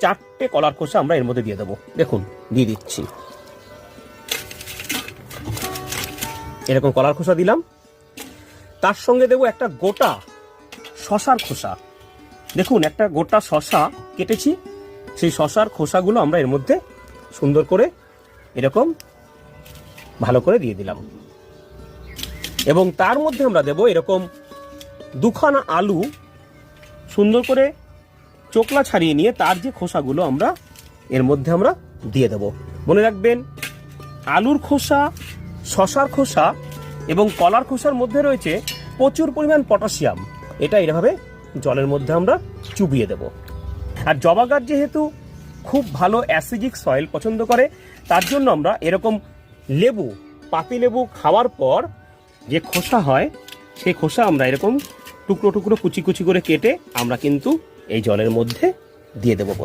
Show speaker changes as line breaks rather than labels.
চারটে কলার খোসা আমরা এর মধ্যে দিয়ে দেবো। দেখুন, দিয়ে দিচ্ছি। এরকম কলার খোসা দিলাম। তার সঙ্গে দেবো একটা গোটা শশার খোসা। দেখুন, একটা গোটা শশা কেটেছি। সেই শশার খোসাগুলো আমরা এর মধ্যে সুন্দর করে এরকম ভালো করে দিয়ে দিলাম। এবং তার মধ্যে আমরা দেব এরকম দুখানা আলু সুন্দর করে চোকলা ছাড়িয়ে নিয়ে তার যে খোসাগুলো আমরা এর মধ্যে আমরা দিয়ে দেব। মনে রাখবেন, আলুর খোসা, শশার খোসা এবং কলার খোসার মধ্যে রয়েছে প্রচুর পরিমাণ পটাশিয়াম। এটা এভাবে জলের মধ্যে আমরা চুবিয়ে দেব। আর জবা গাছ যেহেতু খুব ভালো অ্যাসিডিক সয়েল পছন্দ করে, তার জন্য আমরা এরকম লেবু, পাতি লেবু খাওয়ার পর যে খোসা হয়, সেই খোসা আমরা এরকম টুকরো টুকরো কুচি কুচি করে কেটে আমরা কিন্তু এই জলের মধ্যে দিয়ে দেবো বন্ধু।